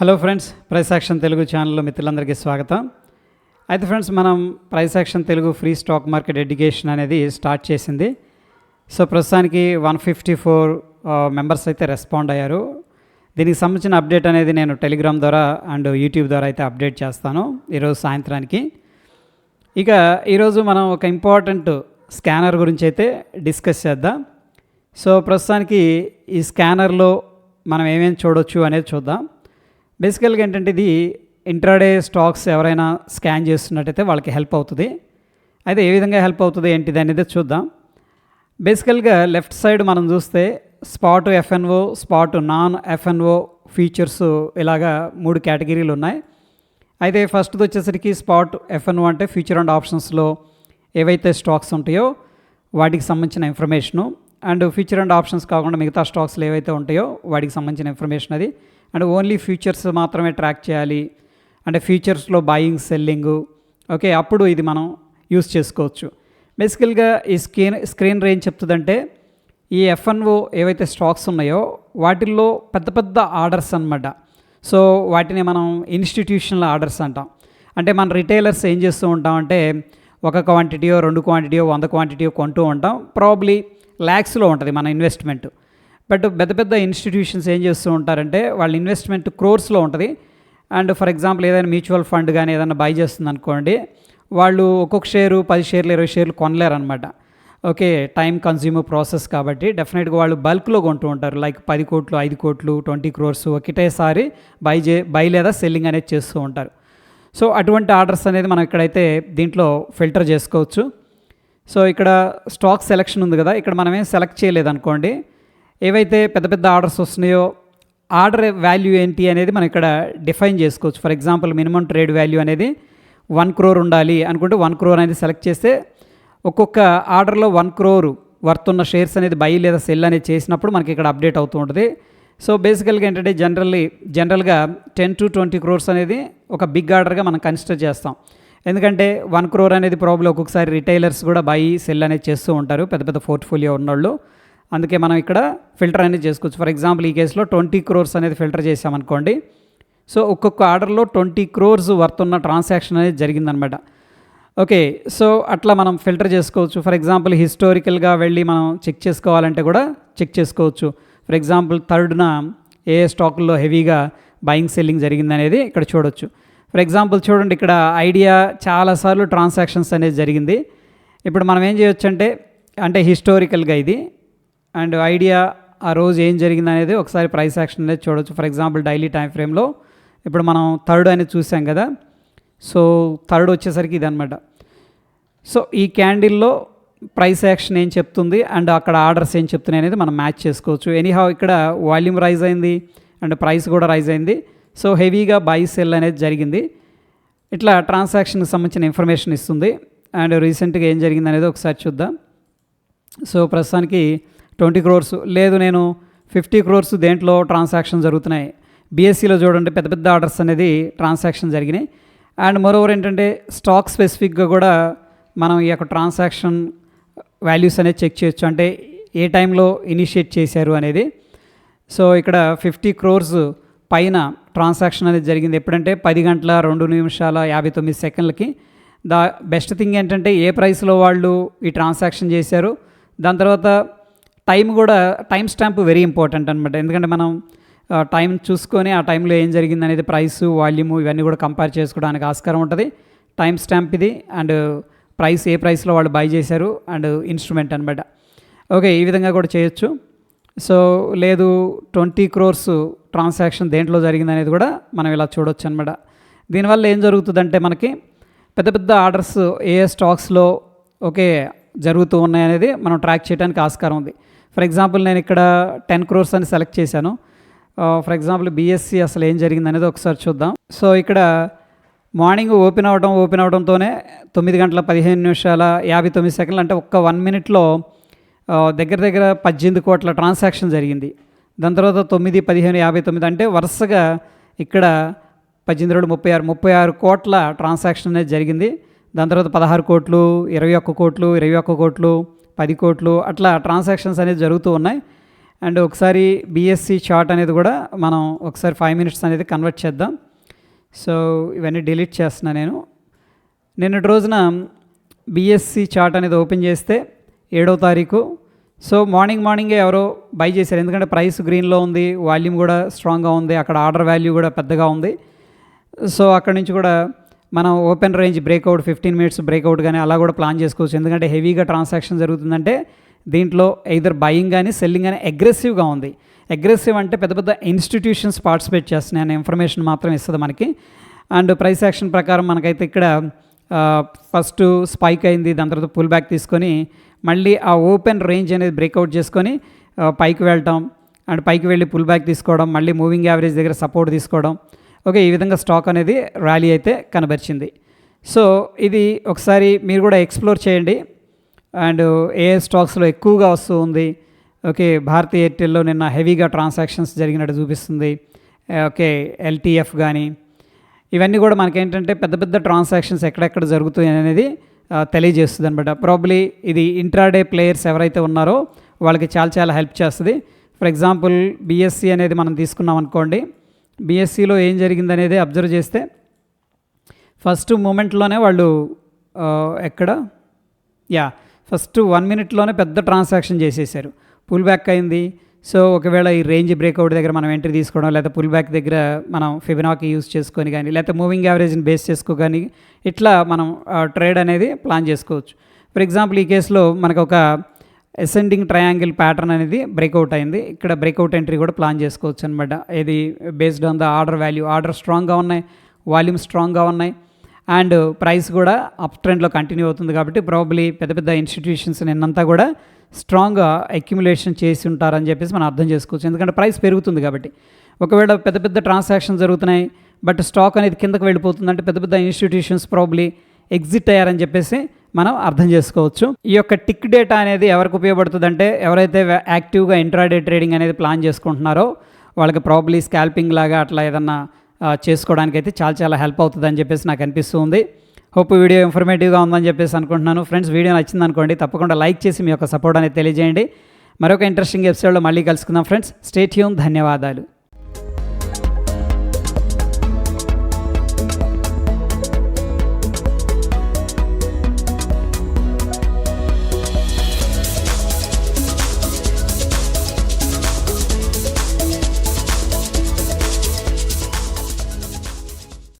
Hello friends price action Telugu ఛానల్లో మిత్రులందరికీ స్వాగతం. అయితే ఫ్రెండ్స్ మనం price action Telugu free stock market education అనేది స్టార్ట్ చేసింది. సో ప్రస్తుతానికి వన్ ఫిఫ్టీ ఫోర్ మెంబర్స్ అయితే రెస్పాండ్ అయ్యారు. దీనికి సంబంధించిన అప్డేట్ అనేది నేను టెలిగ్రామ్ ద్వారా అండ్ యూట్యూబ్ ద్వారా అయితే అప్డేట్ చేస్తాను ఈరోజు సాయంత్రానికి. ఇక ఈరోజు మనం ఒక ఇంపార్టెంట్ స్కానర్ గురించి అయితే డిస్కస్ చేద్దాం. సో ప్రస్తుతానికి ఈ స్కానర్లో మనం ఏమేమి చూడొచ్చు అనేది చూద్దాం. బేసికల్గా ఏంటంటే ఇది ఇంట్రాడే స్టాక్స్ ఎవరైనా స్కాన్ చేస్తున్నట్టయితే వాళ్ళకి హెల్ప్ అవుతుంది. అయితే ఏ విధంగా హెల్ప్ అవుతుంది ఏంటిది అనేది చూద్దాం. బేసికల్గా లెఫ్ట్ సైడ్ మనం చూస్తే spot FNO spot non FNO features ఇలాగా మూడు కేటగిరీలు ఉన్నాయి. అయితే ఫస్ట్ది వచ్చేసరికి స్పాట్ ఎఫ్ఎన్ఓ అంటే ఫ్యూచర్ అండ్ ఆప్షన్స్లో ఏవైతే స్టాక్స్ ఉంటాయో వాటికి సంబంధించిన information and future and options కాకుండా మిగతా స్టాక్స్లు ఏవైతే ఉంటాయో వాటికి సంబంధించిన ఇన్ఫర్మేషన్ అది. అండ్ ఓన్లీ ఫ్యూచర్స్ మాత్రమే ట్రాక్ చేయాలి. అంటే ఫ్యూచర్స్లో బాయింగ్ సెల్లింగ్ ఓకే అప్పుడు ఇది మనం యూస్ చేసుకోవచ్చు. బేసికల్గా ఈ స్క్రీన్ స్క్రీన్ రేంజ్ చెప్తుందంటే ఈ ఎఫ్ఎన్ఓ ఏవైతే స్టాక్స్ ఉన్నాయో వాటిల్లో పెద్ద పెద్ద ఆర్డర్స్ అనమాట సో వాటిని మనం ఇన్స్టిట్యూషనల్ ఆర్డర్స్ అంటాం. అంటే మన రిటైలర్స్ ఏం చేస్తూ ఉంటామంటే ఒక క్వాంటిటీయో రెండు క్వాంటిటీయో వంద క్వాంటిటీయో కొంటూ ఉంటాం. ప్రాబ్లీ ల్యాక్స్లో ఉంటుంది మన ఇన్వెస్ట్మెంట్ బట్ పెద్ద పెద్ద ఇన్స్టిట్యూషన్స్ ఏం చేస్తూ ఉంటారంటే వాళ్ళ ఇన్వెస్ట్మెంట్ క్రోర్స్లో ఉంటుంది. అండ్ ఫర్ ఎగ్జాంపుల్ ఏదైనా మ్యూచువల్ ఫండ్ కానీ ఏదైనా బై చేస్తుంది అనుకోండి వాళ్ళు ఒక్కొక్క షేరు పది షేర్లు ఇరవై షేర్లు కొనలేరనమాట ఓకే టైం కన్జ్యూమర్ ప్రాసెస్ కాబట్టి డెఫినెట్గా వాళ్ళు బల్క్లో కొంటూ ఉంటారు. లైక్ పది కోట్లు ఐదు కోట్లు ట్వంటీ క్రోర్స్ ఒకటేసారి బై చే బై లేదా సెల్లింగ్ అనేది చేస్తూ ఉంటారు. సో అటువంటి ఆర్డర్స్ అనేది మనం ఇక్కడైతే దీంట్లో ఫిల్టర్ చేసుకోవచ్చు. సో ఇక్కడ స్టాక్ సెలెక్షన్ ఉంది కదా ఇక్కడ మనమేం సెలెక్ట్ చేయలేదనుకోండి ఏవైతే పెద్ద పెద్ద ఆర్డర్స్ వస్తున్నాయో ఆర్డర్ వాల్యూ ఏంటి అనేది మనం ఇక్కడ డిఫైన్ చేసుకోవచ్చు. For example minimum trade value అనేది వన్ క్రోర్ ఉండాలి అనుకుంటే వన్ క్రోర్ అనేది సెలెక్ట్ చేస్తే ఒక్కొక్క ఆర్డర్లో వన్ క్రోర్ వర్త్ ఉన్న షేర్స్ అనేది బై లేదా సెల్ అనేది చేసినప్పుడు మనకి ఇక్కడ అప్డేట్ అవుతూ ఉంటుంది. సో బేసికల్గా ఏంటంటే జనరల్లీ జనరల్గా టెన్ టు ట్వంటీ క్రోర్స్ అనేది ఒక బిగ్ ఆర్డర్గా మనం కన్సిడర్ చేస్తాం. ఎందుకంటే వన్ క్రోర్ అనేది ప్రాబ్లం ఒక్కొక్కసారి రిటైలర్స్ కూడా బై సెల్ అనేది చేస్తూ ఉంటారు. పెద్ద పెద్ద పోర్ట్ఫోలియో ఉన్నోళ్ళు. అందుకే మనం ఇక్కడ ఫిల్టర్ అనేది చేసుకోవచ్చు. ఫర్ ఎగ్జాంపుల్ ఈ కేసులో ట్వంటీ క్రోర్స్ అనేది ఫిల్టర్ చేసామనుకోండి సో ఒక్కొక్క ఆర్డర్లో ట్వంటీ క్రోర్స్ వర్త్ ఉన్న ట్రాన్సాక్షన్ అనేది జరిగిందనమాట. ఓకే సో అట్లా మనం ఫిల్టర్ చేసుకోవచ్చు. ఫర్ ఎగ్జాంపుల్ హిస్టారికల్గా వెళ్ళి మనం చెక్ చేసుకోవాలంటే కూడా చెక్ చేసుకోవచ్చు. ఫర్ ఎగ్జాంపుల్ థర్డ్న ఏ స్టాకుల్లో హెవీగా బయింగ్ సెల్లింగ్ జరిగిందనేది ఇక్కడ చూడొచ్చు. ఫర్ ఎగ్జాంపుల్ చూడండి ఇక్కడ ఐడియా చాలాసార్లు ట్రాన్సాక్షన్స్ అనేది జరిగింది. ఇప్పుడు మనం ఏం చేయొచ్చు అంటే అంటే హిస్టారికల్గా ఇది అండ్ ఐడియా ఆ రోజు ఏం జరిగింది అనేది ఒకసారి ప్రైస్ యాక్షన్ అనేది చూడొచ్చు. ఫర్ ఎగ్జాంపుల్ డైలీ టైం ఫ్రేమ్లో ఇప్పుడు మనం థర్డ్ అనేది చూసాం కదా. సో థర్డ్ వచ్చేసరికి ఇది సో ఈ క్యాండిల్లో ప్రైస్ యాక్షన్ ఏం చెప్తుంది అండ్ అక్కడ ఆర్డర్స్ ఏం చెప్తున్నాయి అనేది మనం మ్యాచ్ చేసుకోవచ్చు. ఎనీహౌ ఇక్కడ వాల్యూమ్ రైజ్ అయింది అండ్ ప్రైస్ కూడా రైజ్ అయింది. సో హెవీగా బై సెల్ అనేది జరిగింది. ఇట్లా ట్రాన్సాక్షన్కి సంబంధించిన ఇన్ఫర్మేషన్ ఇస్తుంది. అండ్ రీసెంట్గా ఏం జరిగింది అనేది ఒకసారి చూద్దాం. సో ప్రస్తుతానికి ట్వంటీ క్రోర్స్. లేదు నేను ఫిఫ్టీ క్రోర్స్ దేంట్లో ట్రాన్సాక్షన్ జరుగుతున్నాయి. బీఎస్సీలో చూడండి పెద్ద పెద్ద ఆర్డర్స్ అనేది ట్రాన్సాక్షన్ జరిగినాయి. అండ్ మరోవర్ ఏంటంటే స్టాక్ స్పెసిఫిక్గా కూడా మనం ఈ యొక్క ట్రాన్సాక్షన్ వాల్యూస్ అనేది చెక్ చేయొచ్చు. అంటే ఏ టైంలో ఇనిషియేట్ చేశారు అనేది. సో ఇక్కడ ఫిఫ్టీ క్రోర్స్ పైన ట్రాన్సాక్షన్ అనేది జరిగింది. ఎప్పుడంటే పది గంటల రెండు నిమిషాల యాభై తొమ్మిది సెకండ్లకి. ద బెస్ట్ థింగ్ ఏంటంటే ఏ ప్రైస్లో వాళ్ళు ఈ ట్రాన్సాక్షన్ చేశారు. దాని తర్వాత టైం కూడా టైం స్టాంప్ వెరీ ఇంపార్టెంట్ అనమాట ఎందుకంటే మనం టైం చూసుకొని ఆ టైంలో ఏం జరిగింది అనేది ప్రైస్ వాల్యూము ఇవన్నీ కూడా కంపేర్ చేసుకోవడానికి ఆస్కారం ఉంటుంది. టైం స్టాంప్ ఇది అండ్ ప్రైస్ ఏ ప్రైస్లో వాళ్ళు బై చేశారు అండ్ ఇన్స్ట్రుమెంట్ అనమాట ఓకే ఈ విధంగా కూడా చేయొచ్చు. సో లేదు ట్వంటీ క్రోర్స్ ట్రాన్సాక్షన్ దేంట్లో జరిగింది అనేది కూడా మనం ఇలా చూడొచ్చు అనమాట దీనివల్ల ఏం జరుగుతుందంటే మనకి పెద్ద పెద్ద ఆర్డర్స్ ఏ స్టాక్స్లో ఓకే జరుగుతూ ఉన్నాయి అనేది మనం ట్రాక్ చేయడానికి ఆస్కారం ఉంది. ఫర్ ఎగ్జాంపుల్ నేను ఇక్కడ టెన్ క్రోర్స్ అని సెలెక్ట్ చేశాను. ఫర్ ఎగ్జాంపుల్ బీఎస్సీ అసలు ఏం జరిగింది అనేది ఒకసారి చూద్దాం. సో ఇక్కడ మార్నింగ్ ఓపెన్ అవ్వడం ఓపెన్ అవడంతోనే తొమ్మిది గంటల పదిహేను నిమిషాల యాభై తొమ్మిది సెకండ్లు అంటే ఒక్క వన్ మినిట్లో దగ్గర దగ్గర పద్దెనిమిది కోట్ల ట్రాన్సాక్షన్ జరిగింది. దాని తర్వాత తొమ్మిది పదిహేను యాభై తొమ్మిది అంటే వరుసగా ఇక్కడ పద్దెనిమిది రెండు ముప్పై ఆరు ముప్పై ఆరు కోట్ల ట్రాన్సాక్షన్ అనేది జరిగింది. దాని తర్వాత పదహారు కోట్లు ఇరవై ఒక్క కోట్లు ఇరవై ఒక్క కోట్లు పది కోట్లు అట్లా ట్రాన్సాక్షన్స్ అనేది జరుగుతూ ఉన్నాయి. అండ్ ఒకసారి బిఎస్సి చార్ట్ అనేది కూడా మనం ఒకసారి ఫైవ్ మినిట్స్ అనేది కన్వర్ట్ చేద్దాం. సో ఇవన్నీ డిలీట్ చేస్తున్నా నేను. నిన్నటి రోజున బిఎస్సి చార్ట్ అనేది ఓపెన్ చేస్తే ఏడవ తారీఖు. సో మార్నింగ్ మార్నింగే ఎవరో బై చేశారు. ఎందుకంటే ప్రైస్ గ్రీన్లో ఉంది వాల్యూమ్ కూడా స్ట్రాంగ్గా ఉంది అక్కడ ఆర్డర్ వాల్యూ కూడా పెద్దగా ఉంది. సో అక్కడి నుంచి కూడా మనం open range breakout fifteen minutes breakout కానీ అలా కూడా ప్లాన్ చేసుకోవచ్చు. ఎందుకంటే హెవీగా ట్రాన్సాక్షన్ జరుగుతుందంటే దీంట్లో ఎయిదర్ బయింగ్ కానీ సెల్లింగ్ కానీ అగ్రెసివ్గా ఉంది. అగ్రెసివ్ అంటే పెద్ద పెద్ద ఇన్స్టిట్యూషన్స్ పార్టిసిపేట్ చేస్తున్నాయి అనే ఇన్ఫర్మేషన్ మాత్రం ఇస్తుంది మనకి. అండ్ ప్రైస్ యాక్షన్ ప్రకారం మనకైతే ఇక్కడ ఫస్ట్ స్పైక్ అయింది దాని తర్వాత పుల్ బ్యాక్ తీసుకొని మళ్ళీ ఆ ఓపెన్ రేంజ్ అనేది బ్రేక్అవుట్ చేసుకొని పైకి వెళ్ళటం అండ్ పైకి వెళ్ళి పుల్ బ్యాక్ తీసుకోవడం మళ్ళీ మూవింగ్ యావరేజ్ దగ్గర సపోర్ట్ తీసుకోవడం ఓకే ఈ విధంగా స్టాక్ అనేది ర్యాలీ అయితే కనబరిచింది. సో ఇది ఒకసారి మీరు కూడా ఎక్స్ప్లోర్ చేయండి. అండ్ ఏ స్టాక్స్లో ఎక్కువగా వస్తూ ఉంది. ఓకే భారతీ ఎయిర్టెల్లో నిన్న హెవీగా ట్రాన్సాక్షన్స్ జరిగినట్టు చూపిస్తుంది. ఓకే ఎల్టీఎఫ్ కానీ ఇవన్నీ కూడా మనకేంటంటే పెద్ద పెద్ద ట్రాన్సాక్షన్స్ ఎక్కడెక్కడ జరుగుతాయి అనేది తెలియజేస్తుంది అనమాట ప్రాబ్లీ ఇది ఇంట్రాడే ప్లేయర్స్ ఎవరైతే ఉన్నారో వాళ్ళకి చాలా చాలా హెల్ప్ చేస్తుంది. ఫర్ ఎగ్జాంపుల్ బీఎస్సీ అనేది మనం తీసుకున్నాం అనుకోండి బీఎస్సీలో ఏం జరిగిందనేది అబ్జర్వ్ చేస్తే ఫస్ట్ మూమెంట్లోనే వాళ్ళు ఎక్కడ? యా ఫస్ట్ వన్ మినిట్లోనే పెద్ద ట్రాన్సాక్షన్ చేసేసారు. పుల్ బ్యాక్ అయింది. సో ఒకవేళ ఈ రేంజ్ బ్రేక్అవుట్ దగ్గర మనం ఎంట్రీ తీసుకోవడం లేదా పుల్ బ్యాక్ దగ్గర మనం ఫిబినాకి యూస్ చేసుకొని కానీ లేకపోతే మూవింగ్ యావరేజ్ని బేస్ చేసుకో కానీ ఇట్లా మనం ట్రేడ్ అనేది ప్లాన్ చేసుకోవచ్చు. ఫర్ ఎగ్జాంపుల్ ఈ కేసులో మనకు ఒక అసెండింగ్ ట్రయాంగిల్ ప్యాటర్న్ అనేది బ్రేక్అవుట్ అయింది. ఇక్కడ బ్రేక్అవుట్ ఎంట్రీ కూడా ప్లాన్ చేసుకోవచ్చు అనమాట ఇది based on the order value order స్ట్రాంగ్గా ఉన్నాయి వాల్యూమ్ స్ట్రాంగ్గా ఉన్నాయి అండ్ ప్రైస్ కూడా అప్ ట్రెండ్లో కంటిన్యూ అవుతుంది కాబట్టి ప్రాబ్లీ పెద్ద పెద్ద ఇన్స్టిట్యూషన్స్ నిన్నంతా కూడా స్ట్రాంగ్గా అక్యుములేషన్ చేసి ఉంటారని చెప్పేసి మనం అర్థం చేసుకోవచ్చు. ఎందుకంటే ప్రైస్ పెరుగుతుంది కాబట్టి. ఒకవేళ పెద్ద పెద్ద ట్రాన్సాక్షన్ జరుగుతున్నాయి బట్ స్టాక్ అనేది కిందకు వెళ్ళిపోతుంది అంటే పెద్ద పెద్ద ఇన్స్టిట్యూషన్స్ ప్రాబ్లీ ఎగ్జిట్ అయ్యారని చెప్పేసి మనం అర్థం చేసుకోవచ్చు. ఈ యొక్క టిక్ డేటా అనేది ఎవరికి ఉపయోగపడుతుంది అంటే ఎవరైతే యాక్టివ్గా ఇంట్రాడే ట్రేడింగ్ అనేది ప్లాన్ చేసుకుంటున్నారో వాళ్ళకి ప్రాబ్లీ స్కాల్పింగ్ లాగా అట్లా ఏదన్నా చేసుకోవడానికి అయితే చాలా చాలా హెల్ప్ అవుతుంది అని చెప్పేసి నాకు అనిపిస్తుంది హోప్ వీడియో ఇన్ఫర్మేటివ్గా ఉందని చెప్పేసి అనుకుంటున్నాను. ఫ్రెండ్స్ వీడియో నచ్చింది అనుకోండి తప్పకుండా లైక్ చేసి మీ యొక్క సపోర్ట్ అనేది తెలియజేయండి. మరొక ఇంట్రెస్టింగ్ ఎపిసోడ్లో మళ్ళీ కలుసుకుందాం ఫ్రెండ్స్. స్టేట్ హ్యూమ్ ధన్యవాదాలు.